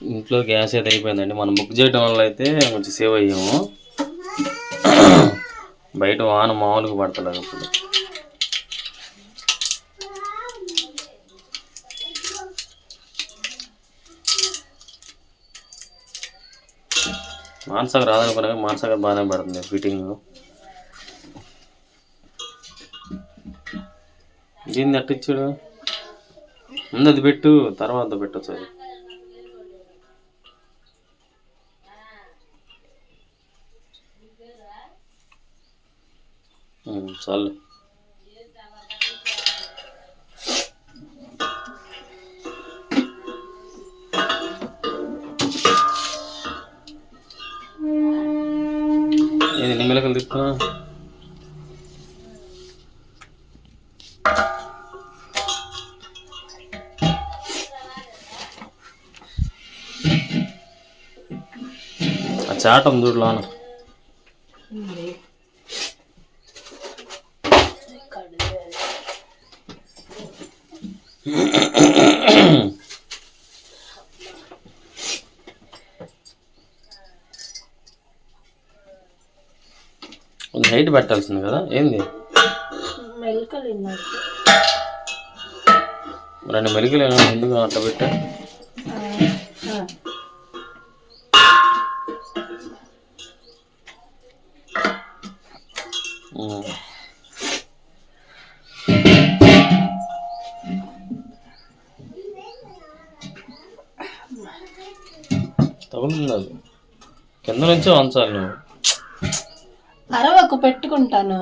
ఇంట్లో గ్యాస్ అయితే అయిపోయిందండి. మనం బుక్ చేయడం వల్ల అయితే కొంచెం సేవ్ అయ్యాము. బయట వాన మామూలుగా పడతలేదు ఇప్పుడు మానసాగర్ రాదనుకున్నాక మానసాగర్ బాగానే పడుతుంది ఫిట్టింగ్. దీన్ని అట్టించాడు ముందు అది పెట్టు తర్వాత పెట్టచ్చు అది చాలు ఏది నిమ్మలకలు తిప్పుతున్నా? చాటం చాట హైట్ పెట్టాల్సింది కదా? ఏంది? రెండు మెలికలు ఎందుకు అట్లా పెట్టా. తగులుతుంది అది. కింద నుంచే వంచాలి నువ్వు. పరవకు పెట్టుకుంటాను.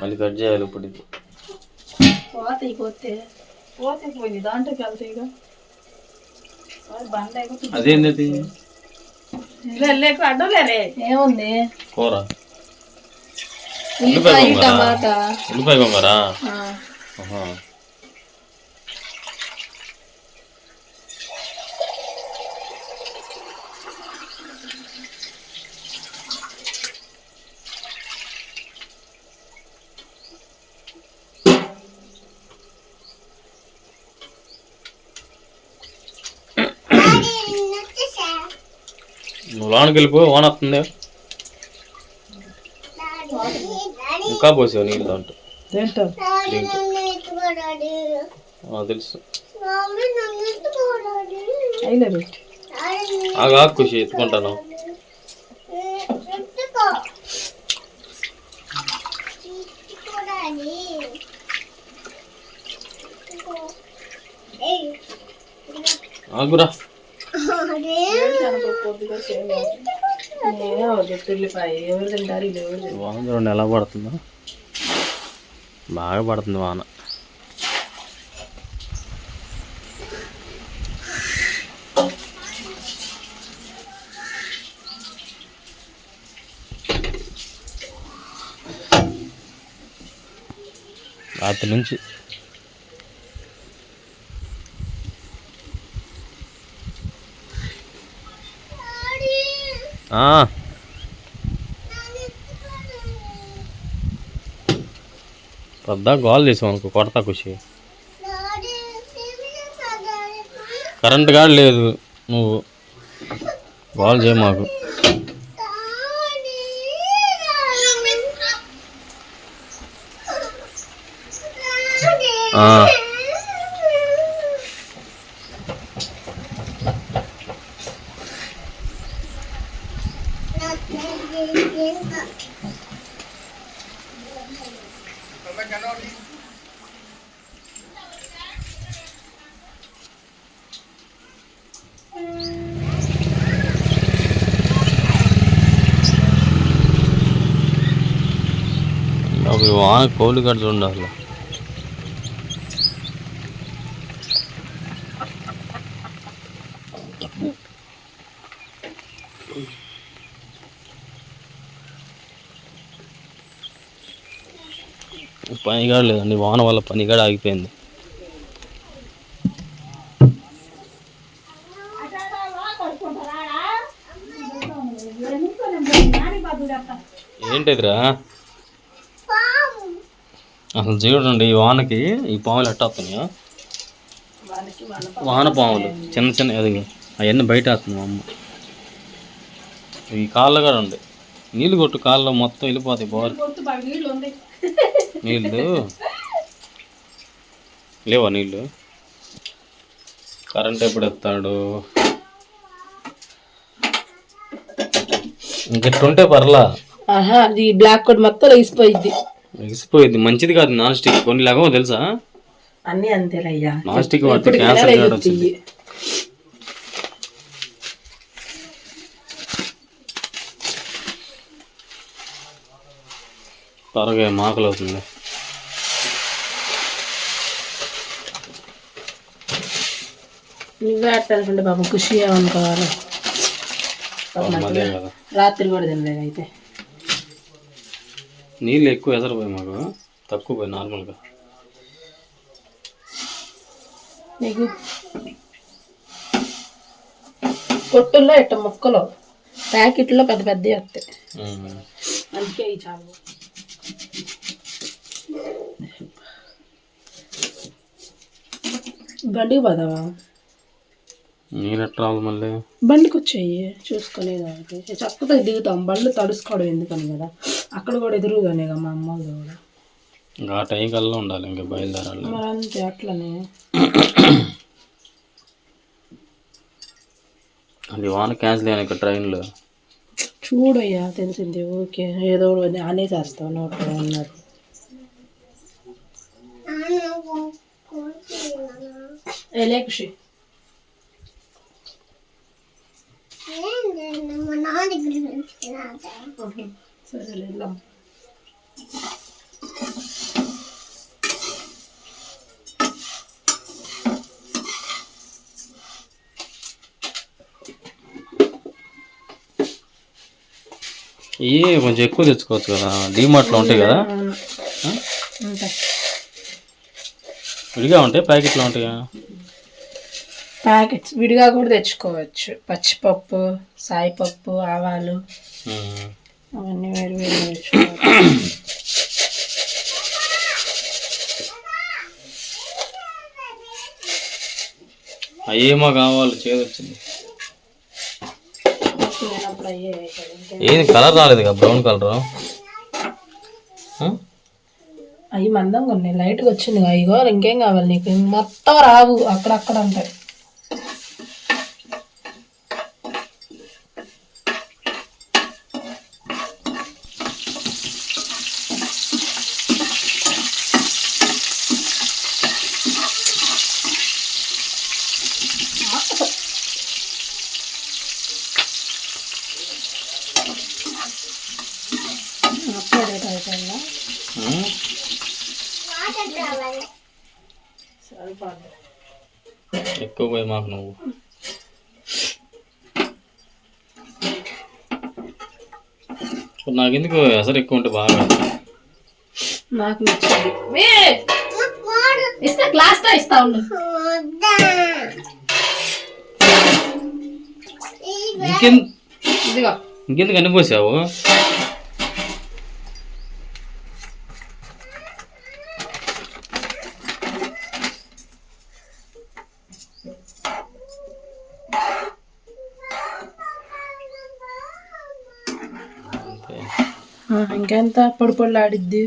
మళ్ళీ కట్ చేయాలి ఇప్పుడు. ఇది పోతాయి పోతే పోతే పోయింది. దాంట్లోకి వెళ్తాయి బండ అదేంది అది అడ్డలేరే ఏముంది? కూర. ఉల్లిపాయ ఉల్లిపాయ ఆ, ఆహా. నువ్వు లోనికి వెళ్ళిపో ఓన్ వస్తుంది. ఇంకా పోసావు నీళ్ళు దాంట్లో. ఏంటో? తెలుసు. ఆగా ఖుషి ఎత్తుకుంటాను. ఆగురా. వాన చూడండి ఎలా పడుతుందో? బాగా పడుతుంది వాన రాత్రి నుంచి పెద్ద గోల్ చేసాం అనుకో కొడతా ఖుషి. కరెంట్ గాడు లేదు నువ్వు. గోల్ చేయ మాకు. ఆ, అవి వాన కోళ్ళు కడుతూ పని కూడా లేదండి వాన వల్ల పని కూడా ఆగిపోయింది. ఏంటిదిరా? అసలు చూడండి ఈ వానకి ఈ పాములు ఎట్టాస్తున్నాయా వాన పాములు చిన్న చిన్న అది అవన్నీ బయట వేస్తుంది మా అమ్మ ఈ కాళ్ళు కూడా ఉంది. నీళ్ళు కొట్టు కాళ్ళు మొత్తం వెళ్ళిపోతాయి బోర్. నీళ్ళు? లేవా నీళ్ళు? కరెంట్ ఎప్పుడు ఎత్తాడు ఇంకెట్టుంటే పర్లా. ఆహా అది బ్లాక్ కోట్ మొత్తం లేచిపోయింది ఎగిసిపోయింది మంచిది కాదు నాన్ స్టిక్. కొన్ని లేకమో తెలుసా? అన్నీ అంతేనయ్యా నాన్ స్టిక్ వాడితే క్యాన్సర్ వచ్చింది త్వరగా మాకలు అవుతుంది. నువ్వే అట్టానుకుంటే బాబు ఖుషి ఏమనుకోవాలి రాత్రి కూడా తినలేదు అయితే. నీళ్ళు ఎక్కువ ఎసరిపోయి మాకు. తక్కువ పోయి నార్మల్గా. నీకు? పొట్టుల్లో ఇట్ట ముక్కలు? ప్యాకెట్లో పెద్ద పెద్దవి వస్తాయి. అందుకే ఈ చాలు. బండికి పోదావా? నీళ్ళు ఎట్లా మళ్ళీ? బండికి వచ్చాయి చూసుకునే దానికి. చక్కగా దిగుతాం. బళ్ళు తడుసుకోవడం ఎందుకని కదా? అక్కడ కూడా ఎదురుగానే కదా మా అమ్మ వాళ్ళు కూడా. ఇంకా ఆ టైం కల్లా ఉండాలి ఇంకా బయలుదేరాలి. మరి అంతే అట్లనే. అది వాన క్యాన్సిల్ అయ్యాను ఇక్కడ ట్రైన్లో. చూడయ్యా తెలిసింది ఓకే ఏదో ఒకటి అనేసేస్తావు నోట్లో ఉన్నది ఏ ఖుషి. సరే వెళ్దాం. ఇవి కొంచెం ఎక్కువ తెచ్చుకోవచ్చు కదా. డీమార్ట్లో ఉంటాయి కదా. విడిగా ఉంటాయి ప్యాకెట్లో ఉంటాయా? ప్యాకెట్స్ విడిగా కూడా తెచ్చుకోవచ్చు. పచ్చిపప్పు సాయిపప్పు ఆవాలు. అవన్నీ వేరు వేరు తెచ్చుకోవచ్చు. అయ్యేమో కావాలి చేదొచ్చింది. ఇంకేం ఏది కలర్ రాలేదు కదా బ్రౌన్ కలర్? అవి మందంగా ఉన్నాయి లైట్గా వచ్చింది ఇగో ఇంకేం కావాలి నీకు? మొత్తం రావు అక్కడక్కడ ఉంటాయి. ఎక్కువ పోయి మాకు నువ్వు. నాకు ఎందుకు అసలు ఎక్కువ ఉంటే బాగా నాకు నచ్చింది. వే! ఇస్తా గ్లాస్తో ఇస్తా ఉండు. ఇంకెందుకు అన్ని పోసావు? ఇంకెంత పొడి పొడి ఆడిద్ది?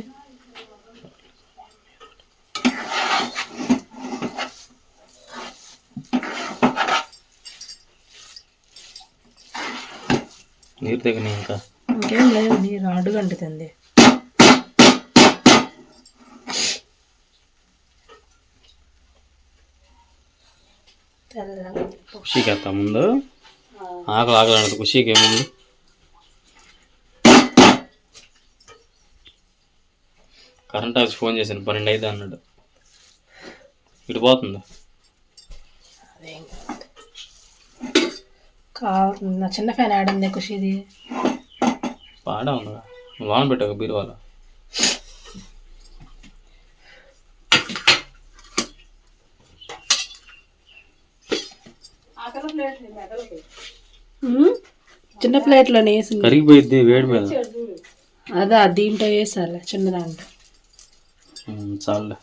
నీరు తగిన ఇంకా. ఇంకేం లేదు నీరు అడుగు అంటుతుంది. తెల్లగా ఖుషీకి వేస్తా ముందు. ఆకలి ఆకలి అనదు ఖుషీకి ఏముంది కరెంట్ ఆఫీస్ ఫోన్ చేశాను పన్నెండు అయితే అన్నాడు. ఇటు పోతుంది? నా చిన్న ఫ్యాన్ ఆడింది ఖుషిది పాడా ఉందా వాన పెట్టాక బీరువాల. చిన్న ప్లేట్లో వేసింది కరిగిపోయిద్ది వేడి మీద. అదా దీంట్లో వేసాలి చిన్న దాంట్లో ఉమ్. చాలే